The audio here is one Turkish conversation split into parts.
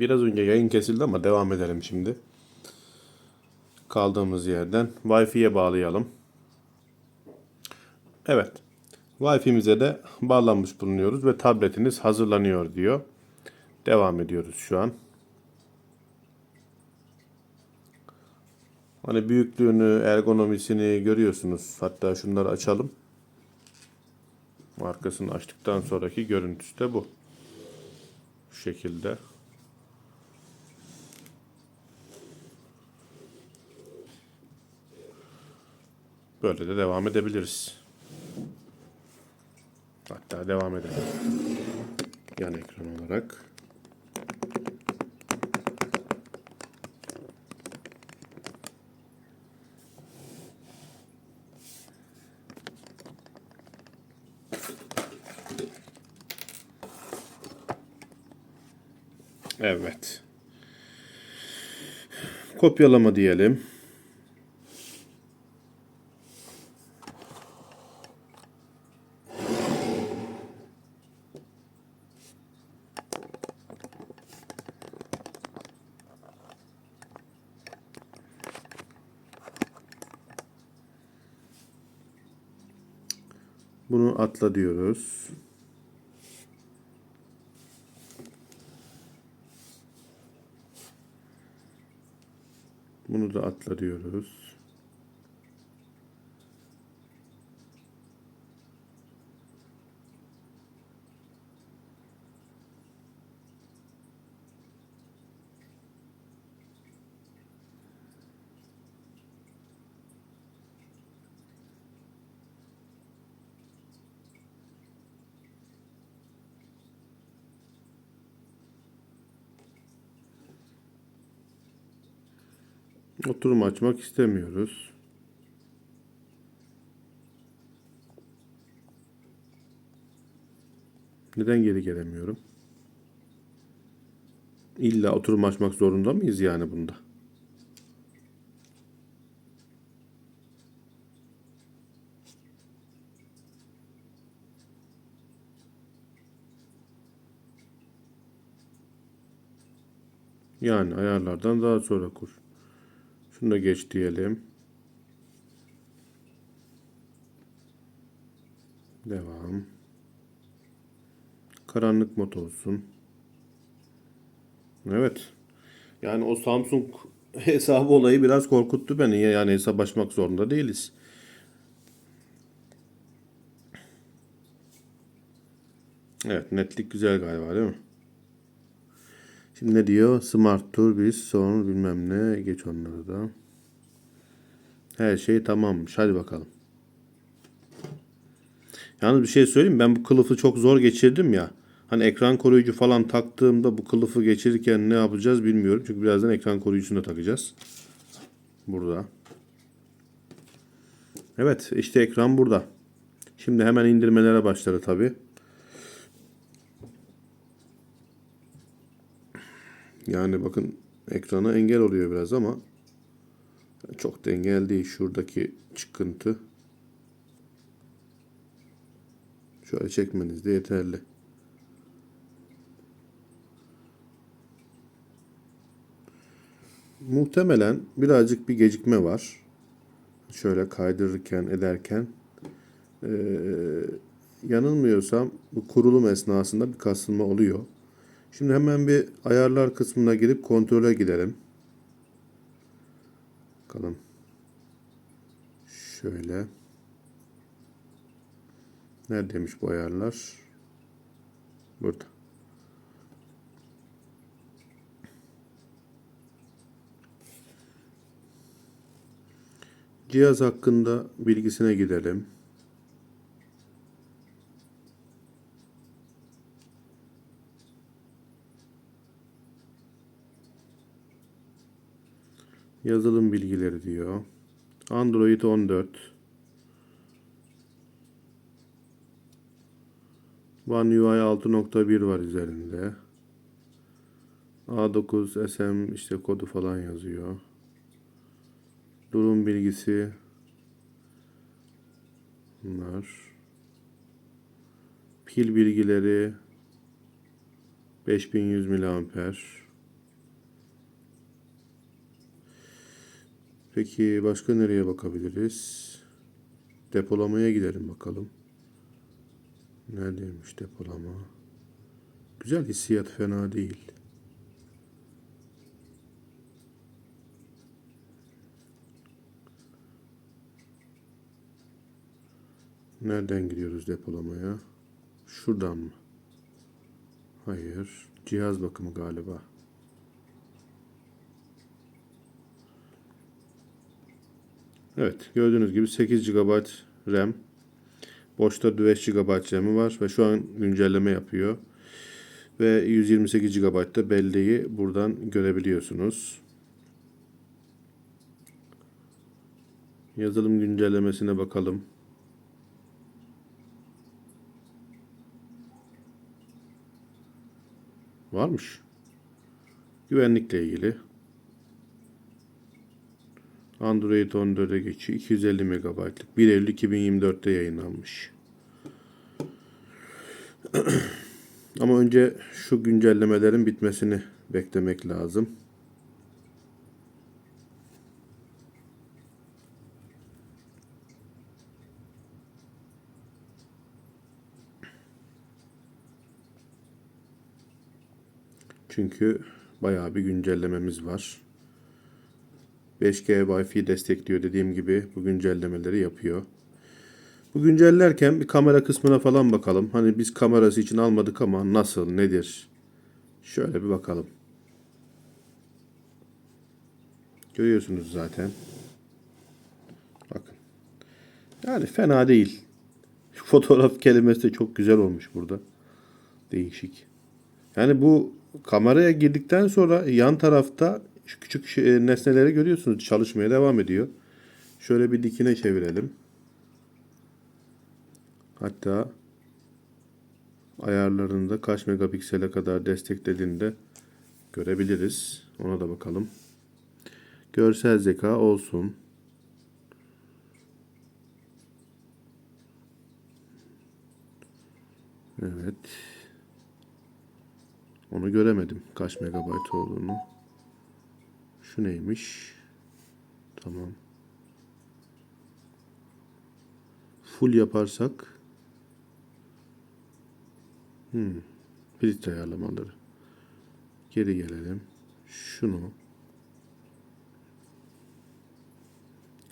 Biraz önce yayın kesildi ama devam edelim şimdi. Kaldığımız yerden Wi-Fi'ye bağlayalım. Evet. Wi-Fi'mize de bağlanmış bulunuyoruz ve tabletiniz hazırlanıyor diyor. Devam ediyoruz şu an. Hani büyüklüğünü, ergonomisini görüyorsunuz. Hatta şunları açalım. Arkasını açtıktan sonraki görüntüsü de bu. Şu şekilde. Böyle de devam edebiliriz. Hatta devam edelim. Yan ekran olarak. Evet. Kopyalama diyelim. Bunu atla diyoruz. Bunu da atla diyoruz. Oturum açmak istemiyoruz. Neden geri gelemiyorum? İlla oturum açmak zorunda mıyız yani bunda? Yani ayarlardan daha sonra kur. Şunu da geç diyelim. Devam. Karanlık mod olsun. Evet. Yani o Samsung hesabı olayı biraz korkuttu beni. Yani hesap açmak zorunda değiliz. Evet netlik güzel galiba değil mi? Şimdi ne diyor? Smart Tour biz son bilmem ne. Geç onları da. Her şey tamammış. Hadi bakalım. Yalnız bir şey söyleyeyim? Ben bu kılıfı çok zor geçirdim ya. Hani ekran koruyucu falan taktığımda bu kılıfı geçirirken ne yapacağız bilmiyorum. Çünkü birazdan ekran koruyucusunu da takacağız. Burada. Evet işte ekran burada. Şimdi hemen indirmelere başladı tabii. Yani bakın ekrana engel oluyor biraz ama çok da engel değil. Şuradaki çıkıntı. Şöyle çekmeniz de yeterli. Muhtemelen birazcık bir gecikme var. Şöyle kaydırırken ederken. Ee, yanılmıyorsam bu kurulum esnasında bir kasılma oluyor. Şimdi hemen bir ayarlar kısmına girip kontrole gidelim. Bakalım. Şöyle. Neredeymiş bu ayarlar? Burada. Cihaz hakkında bilgisine gidelim. Yazılım bilgileri diyor. Android 14. One UI 6.1 var üzerinde. A9 SM işte kodu falan yazıyor. Durum bilgisi. Bunlar. Pil bilgileri 5100 miliamper. Peki başka nereye bakabiliriz? Depolamaya gidelim bakalım. Neredeymiş depolama? Güzel hissiyat fena değil. Nereden gidiyoruz depolamaya? Şuradan mı? Hayır. Cihaz bakımı galiba. Evet. Gördüğünüz gibi 8 GB RAM. Boşta 5 GB RAM'i var ve şu an güncelleme yapıyor. Ve 128 GB da belleği buradan görebiliyorsunuz. Yazılım güncellemesine bakalım. Varmış. Güvenlikle ilgili. Android 14'e geçiyor. 250 MB'lık. 1 Eylül 2024'te yayınlanmış. Ama önce şu güncellemelerin bitmesini beklemek lazım. Çünkü bayağı bir güncellememiz var. 5G Wi-Fi destekliyor dediğim gibi bu güncellemeleri yapıyor. Bu güncellerken bir kamera kısmına falan bakalım. Hani biz kamerası için almadık ama nasıl, nedir? Şöyle bir bakalım. Görüyorsunuz zaten. Bakın. Yani fena değil. Fotoğraf kelimesi de çok güzel olmuş burada. Değişik. Yani bu kameraya girdikten sonra yan tarafta şu küçük şey- nesneleri görüyorsunuz. Çalışmaya devam ediyor. Şöyle bir dikine çevirelim. Hatta ayarlarında kaç megapiksele kadar desteklediğini de görebiliriz. Ona da bakalım. Görsel zeka olsun. Evet. Onu göremedim. Kaç megabayt olduğunu. Şu neymiş? Tamam. Full yaparsak hmm. Bridge ayarlamaları. Geri gelelim. Şunu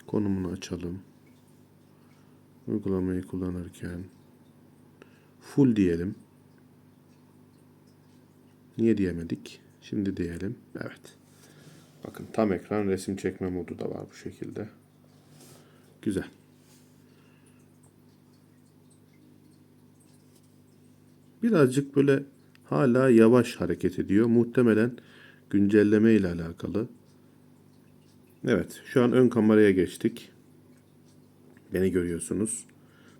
konumunu açalım. Uygulamayı kullanırken full diyelim. Niye diyemedik? Şimdi diyelim. Evet. Bakın tam ekran resim çekme modu da var bu şekilde. Güzel. Birazcık böyle hala yavaş hareket ediyor. Muhtemelen güncelleme ile alakalı. Evet, şu an ön kameraya geçtik. Beni görüyorsunuz.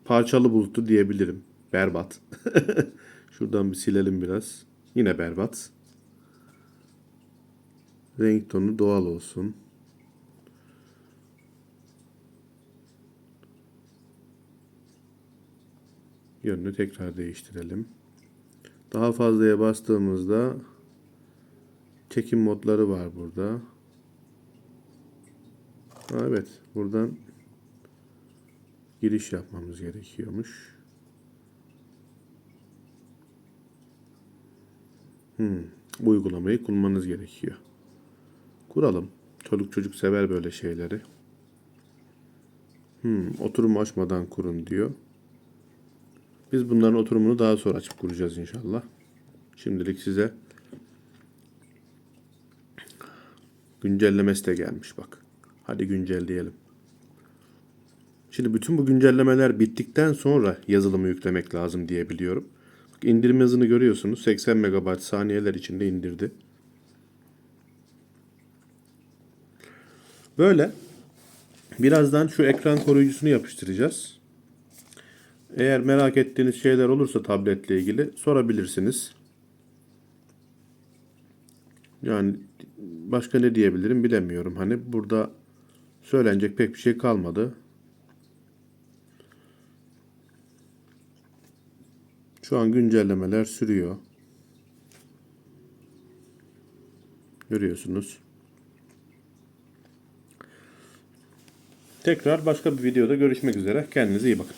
Parçalı bulutlu diyebilirim. Berbat. Şuradan bir silelim biraz. Yine berbat. Renk tonu doğal olsun. Yönünü tekrar değiştirelim. Daha fazlaya bastığımızda çekim modları var burada. Evet, buradan giriş yapmamız gerekiyormuş. Hmm, uygulamayı kurmanız gerekiyor. Kuralım. Çoluk çocuk sever böyle şeyleri. Hmm, oturum açmadan kurun diyor. Biz bunların oturumunu daha sonra açıp kuracağız inşallah. Şimdilik size güncellemesi de gelmiş bak. Hadi güncelleyelim. Şimdi bütün bu güncellemeler bittikten sonra yazılımı yüklemek lazım diye biliyorum. Bak indirim hızını görüyorsunuz. 80 MB saniyeler içinde indirdi. Böyle. Birazdan şu ekran koruyucusunu yapıştıracağız. Eğer merak ettiğiniz şeyler olursa tabletle ilgili sorabilirsiniz. Yani başka ne diyebilirim bilemiyorum. Hani burada söylenecek pek bir şey kalmadı. Şu an güncellemeler sürüyor. Görüyorsunuz. Tekrar başka bir videoda görüşmek üzere. Kendinize iyi bakın.